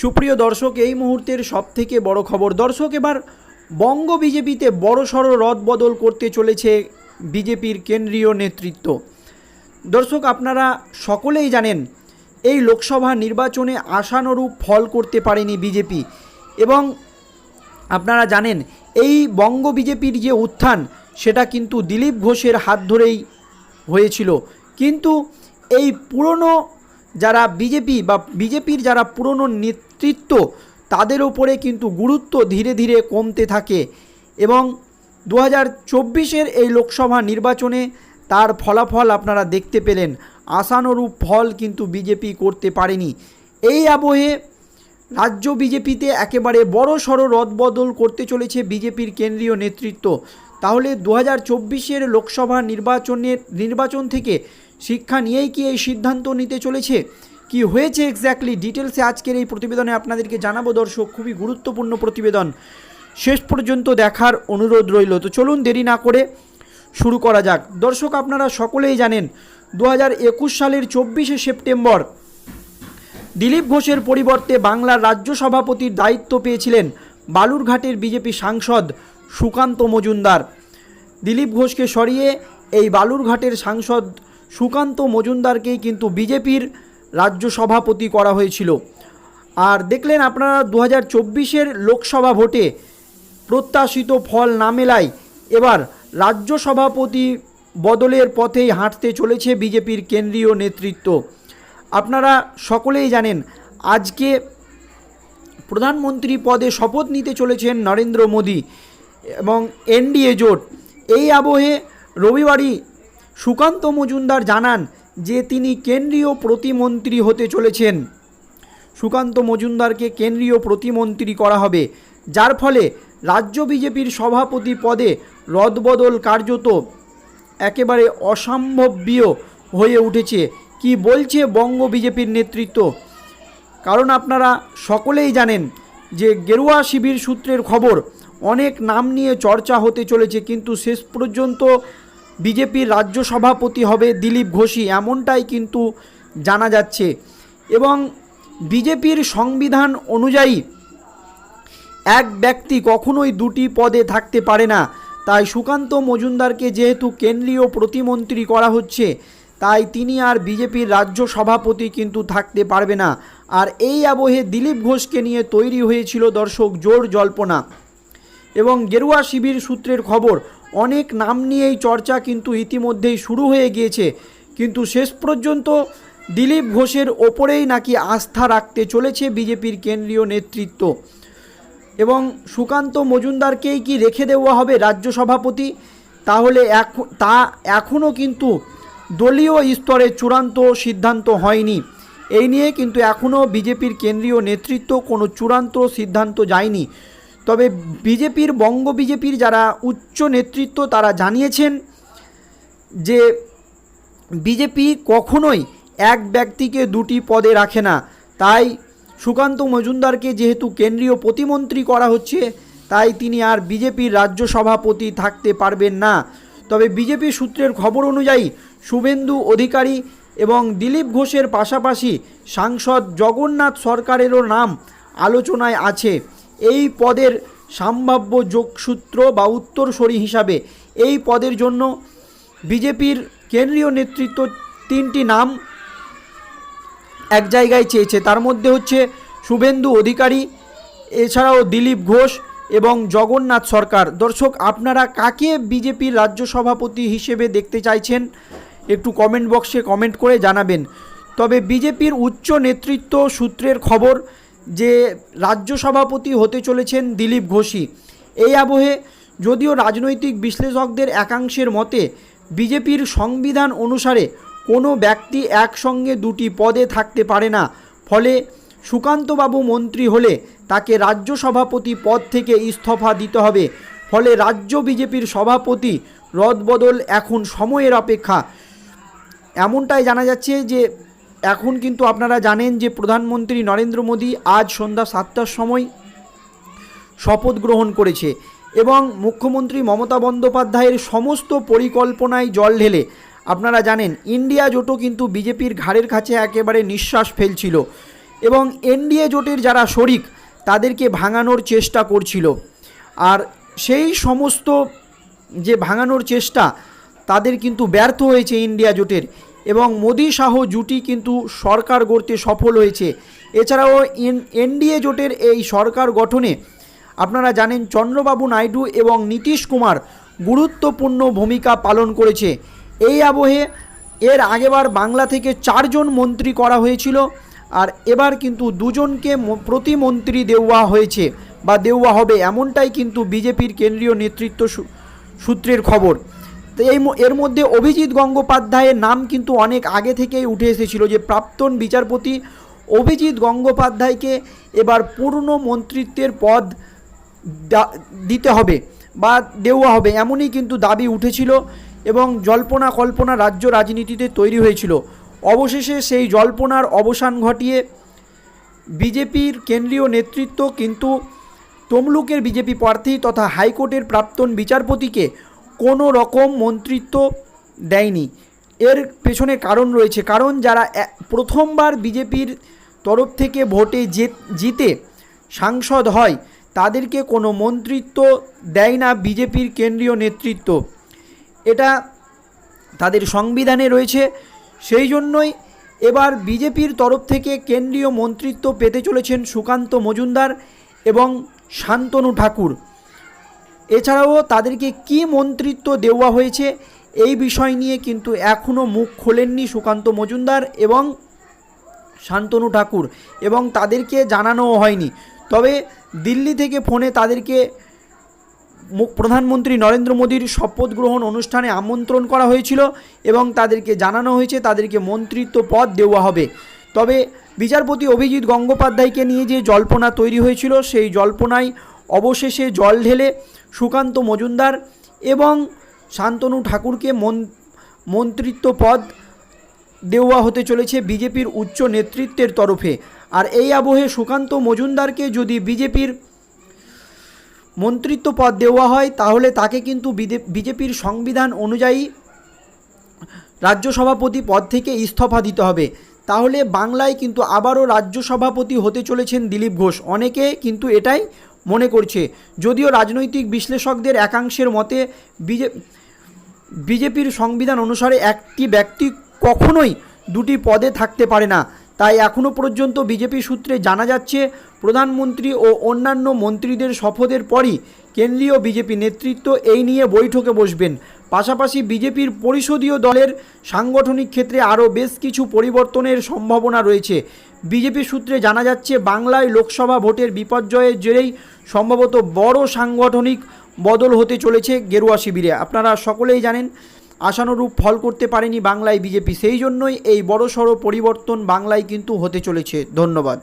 সুপ্রিয় দর্শক, এই মুহূর্তের সবথেকে বড় খবর। দর্শক, এবার বঙ্গ বিজেপিতে বড়সড় রদবদল করতে চলেছে বিজেপির কেন্দ্রীয় নেতৃত্ব। দর্শক, আপনারা সকলেই জানেন, এই লোকসভা নির্বাচনে আশানুরূপ ফল করতে পারেনি বিজেপি। এবং আপনারা জানেন, এই বঙ্গ বিজেপির যে উত্থান, সেটা কিন্তু দিলীপ ঘোষের হাত ধরেই হয়েছিল। কিন্তু এই পুরনো যারা বিজেপি বা বিজেপির যারা পুরনো নেতৃত্ব তাদের ওপরে কিন্তু গুরুত্ব ধীরে ধীরে কমতে থাকে এবং দু হাজার এই লোকসভা নির্বাচনে তার ফলাফল আপনারা দেখতে পেলেন। আশানুরূপ ফল কিন্তু বিজেপি করতে পারেনি। এই আবহে রাজ্য বিজেপিতে একেবারে বড় সড়ো রদবদল করতে চলেছে বিজেপির কেন্দ্রীয় নেতৃত্ব। তাহলে দু হাজার লোকসভা নির্বাচনের, নির্বাচন থেকে শিক্ষা নিয়েই কি এই সিদ্ধান্ত নিতে চলেছে? কি হয়েছে এক্স্যাক্টলি ডিটেলসে আজকের এই প্রতিবেদনে আপনাদেরকে জানাব দর্শক, খুবই গুরুত্বপূর্ণ প্রতিবেদন। শেষ পর্যন্ত দেখার অনুরোধ রইল। তো চলুন দেরি না করে শুরু করা যাক। দর্শক, আপনারা সকলেই জানেন দু হাজার একুশ সালের চব্বিশে সেপ্টেম্বর দিলীপ ঘোষের পরিবর্তে বাংলার রাজ্য সভাপতির দায়িত্ব পেয়েছিলেন বালুরঘাটের বিজেপি সাংসদ সুকান্ত মজুমদার। দিলীপ ঘোষকে সরিয়ে এই বালুরঘাটের সাংসদ সুকান্ত মজুমদারকেই কিন্তু বিজেপির রাজ্য সভাপতি করা হয়েছিল। আর দেখলেন আপনারা দু হাজার চব্বিশের লোকসভা ভোটে প্রত্যাশিত ফল না মেলায় এবার রাজ্য সভাপতি বদলের পথেই হাঁটতে চলেছে বিজেপির কেন্দ্রীয় নেতৃত্ব। আপনারা সকলেই জানেন, আজকে প্রধানমন্ত্রী পদে শপথ নিতে চলেছেন নরেন্দ্র মোদী এবং এনডিএ জোট। এই আবহে রবিবারই সুকান্ত মজুমদার জানান যে তিনি কেন্দ্রীয় প্রতিমন্ত্রী হতে চলেছেন। সুকান্ত মজুমদারকে কেন্দ্রীয় প্রতিমন্ত্রী করা হবে, যার ফলে রাজ্য বিজেপির সভাপতি পদে রদবদল কার্যত একেবারে অসম্ভবীয় হয়ে উঠেছে। কি বলছে বঙ্গ বিজেপির নেতৃত্ব? কারণ আপনারা সকলেই জানেন যে গেরুয়া শিবির সূত্রের খবর, অনেক নাম নিয়ে চর্চা হতে চলেছে, কিন্তু শেষ পর্যন্ত বিজেপির রাজ্য সভাপতি হবে দিলীপ ঘোষই এমনটাই কিন্তু জানা যাচ্ছে। এবং বিজেপির সংবিধান অনুযায়ী এক ব্যক্তি কখনোই দুটি পদে থাকতে পারে না। তাই সুকান্ত মজুমদারকে যেহেতু কেন্দ্রীয় প্রতিমন্ত্রী করা হচ্ছে, তাই তিনি আর বিজেপির রাজ্য সভাপতি কিন্তু থাকতে পারবে না। আর এই আবহে দিলীপ ঘোষকে নিয়ে তৈরি হয়েছিল দর্শক জোর জল্পনা। এবং গেরুয়া শিবির সূত্রের খবর অনেক নাম নিয়েই চর্চা কিন্তু ইতিমধ্যেই শুরু হয়ে গিয়েছে। কিন্তু শেষ পর্যন্ত দিলীপ ঘোষের ওপরেই নাকি আস্থা রাখতে চলেছে বিজেপির কেন্দ্রীয় নেতৃত্ব। এবং সুকান্ত মজুমদারকেই কি রেখে দেওয়া হবে রাজ্য সভাপতি? তাহলে তা এখনও কিন্তু দলীয় স্তরে চূড়ান্ত সিদ্ধান্ত হয়নি। এই নিয়ে কিন্তু এখনও বিজেপির কেন্দ্রীয় নেতৃত্ব কোনো চূড়ান্ত সিদ্ধান্ত যায়নি। তবে বিজেপির, বঙ্গ বিজেপির যারা উচ্চ নেতৃত্ব তারা জানিয়েছেন যে বিজেপি কখনোই এক ব্যক্তিকে দুটি পদে রাখে না। তাই সুকান্ত মজুমদারকে যেহেতু কেন্দ্রীয় প্রতিমন্ত্রী করা হচ্ছে, তাই তিনি আর বিজেপির রাজ্য সভাপতি থাকতে পারবেন না। তবে বিজেপি সূত্রের খবর অনুযায়ী শুভেন্দু অধিকারী এবং দিলীপ ঘোষের পাশাপাশি সাংসদ জগন্নাথ সরকারেরও নাম আলোচনায় আছে। এই পদের সম্ভাব্য যোগসূত্র বা উত্তরসূরি হিসাবে এই পদের জন্য বিজেপির কেন্দ্রীয় নেতৃত্ব তিনটি নাম এক জায়গায় চেয়েছে। তার মধ্যে হচ্ছে শুভেন্দু অধিকারী, এছাড়াও দিলীপ ঘোষ এবং জগন্নাথ সরকার। দর্শক, আপনারা কাকে বিজেপির রাজ্য সভাপতি হিসেবে দেখতে চাইছেন একটু কমেন্ট বক্সে কমেন্ট করে জানাবেন। তবে বিজেপির উচ্চ নেতৃত্ব সূত্রের খবর যে রাজ্য সভাপতি হতে চলেছেন দিলীপ ঘোষই এই আবহে যদিও রাজনৈতিক বিশ্লেষকদের একাংশের মতে, বিজেপির সংবিধান অনুসারে কোনো ব্যক্তি একসঙ্গে দুটি পদে থাকতে পারে না। ফলে সুকান্তবাবু মন্ত্রী হলে তাকে রাজ্য সভাপতি পদ থেকে ইস্তফা দিতে হবে। ফলে রাজ্য বিজেপির সভাপতি রদবদল এখন সময়ের অপেক্ষা। এমনটাই জানা যাচ্ছে যে এখন কিন্তু আপনারা জানেন যে প্রধানমন্ত্রী নরেন্দ্র মোদী আজ সন্ধ্যা সাতটার সময় শপথ গ্রহণ করেছে এবং মুখ্যমন্ত্রী মমতা বন্দ্যোপাধ্যায়ের সমস্ত পরিকল্পনায় জল ঢেলে, আপনারা জানেন, ইন্ডিয়া জোটও কিন্তু বিজেপির ঘাড়ের কাছে একেবারে নিঃশ্বাস ফেলছিল এবং এনডিএ জোটের যারা শরিক, তাদেরকে ভাঙানোর চেষ্টা করছিল। আর সেই সমস্ত যে ভাঙানোর চেষ্টা, তাদের কিন্তু ব্যর্থ হয়েছে ইন্ডিয়া জোটের। এবং মোদি শাহ জুটি কিন্তু সরকার গড়তে সফল হয়েছে। এছাড়াও এনডিএ জোটের এই সরকার গঠনে আপনারা জানেন চন্দ্রবাবু নাইডু এবং নীতিশ কুমার গুরুত্বপূর্ণ ভূমিকা পালন করেছে। এই আবহে এর আগেবার বাংলা থেকে চারজন মন্ত্রী করা হয়েছিল আর এবার কিন্তু দুজনকে প্রতিমন্ত্রী দেওয়া হয়েছে বা দেওয়া হবে এমনটাই কিন্তু বিজেপির কেন্দ্রীয় নেতৃত্ব সূত্রের খবর। তো এই এর মধ্যে অভিজিৎ গঙ্গোপাধ্যায়ের নাম কিন্তু অনেক আগে থেকেই উঠে এসেছিল যে প্রাক্তন বিচারপতি অভিজিৎ গঙ্গোপাধ্যায়কে এবার পূর্ণ মন্ত্রিত্বের পদ দিতে হবে বা দেওয়া হবে, এমনই কিন্তু দাবি উঠেছিল এবং জল্পনা কল্পনা রাজ্য রাজনীতিতে তৈরি হয়েছিল। অবশেষে সেই জল্পনার অবসান ঘটিয়ে বিজেপির কেন্দ্রীয় নেতৃত্ব কিন্তু তমলুকের বিজেপি প্রার্থী তথা হাইকোর্টের প্রাক্তন বিচারপতিকে কোনো রকম মন্ত্রিত্ব দেয়নি। এর পেছনে কারণ রয়েছে। কারণ যারা প্রথমবার বিজেপির তরফ থেকে ভোটে জিতে সাংসদ হয়, তাদেরকে কোনো মন্ত্রিত্ব দেয় না বিজেপির কেন্দ্রীয় নেতৃত্ব। এটা তাদের সংবিধানে রয়েছে। সেই জন্যই এবার বিজেপির তরফ থেকে কেন্দ্রীয় মন্ত্রিত্ব পেতে চলেছেন সুকান্ত মজুমদার এবং শান্তনু ঠাকুর। এছাড়াও তাদেরকে কি মন্ত্রিত্ব দেওয়া হয়েছে এই বিষয় নিয়ে কিন্তু এখনও মুখ খোলেননি সুকান্ত মজুমদার এবং শান্তনু ঠাকুর এবং তাদেরকে জানানোও হয়নি। তবে দিল্লি থেকে ফোনে তাদেরকে প্রধানমন্ত্রী নরেন্দ্র মোদীর শপথ গ্রহণ অনুষ্ঠানে আমন্ত্রণ করা হয়েছিল এবং তাদেরকে জানানো হয়েছে তাদেরকে মন্ত্রিত্ব পদ দেওয়া হবে। তবে বিচারপতি অভিজিৎ গঙ্গোপাধ্যায়কে নিয়ে যে জল্পনা তৈরি হয়েছিল সেই জল্পনায় অবশেষে জল ঢেলে সুকান্ত মজুমদার এবং শান্তনু ঠাকুরকে মন- মন্ত্রিত্ব পদ দেওয়া হতে চলেছে বিজেপির উচ্চ নেতৃত্বের তরফে। আর এই আবহে সুকান্ত মজুমদারকে যদি বিজেপির মন্ত্রিত্ব পদ দেওয়া হয়, তাহলে তাকে কিন্তু বিজেপির সংবিধান অনুযায়ী রাজ্য সভাপতি পদ থেকে ইস্তফা দিতে হবে। তাহলে বাংলায় কিন্তু আবারও রাজ্য সভাপতি হতে চলেছেন দিলীপ ঘোষ। অনেকে কিন্তু এটাই মনে করছে। যদিও রাজনৈতিক বিশ্লেষকদের একাংশের মতে বিজে, বিজেপির সংবিধান অনুসারে একটি ব্যক্তি কখনোই দুটি পদে থাকতে পারে না। তাই এখনও পর্যন্ত বিজেপি সূত্রে জানা যাচ্ছে, প্রধানমন্ত্রী ও অন্যান্য মন্ত্রীদের শপথের পরই কেন্দ্রীয় বিজেপি নেতৃত্ব এই নিয়ে বৈঠকে বসবেন। পাশাপাশি বিজেপির পরিষদীয় দলের সাংগঠনিক ক্ষেত্রে আরও বেশ কিছু পরিবর্তনের সম্ভাবনা রয়েছে। বিজেপি সূত্রে জানা যাচ্ছে, বাংলায় লোকসভা ভোটের বিপর্যয়ের জেরেই সম্ভবত বড় সাংগঠনিক বদল হতে চলেছে গেরুয়া শিবিরে। আপনারা সকলেই জানেন, আশানুরূপ ফল করতে পারেনি বাংলায় বিজেপি। সেই জন্যই এই বড়সড় পরিবর্তন বাংলায় কিন্তু হতে চলেছে। ধন্যবাদ।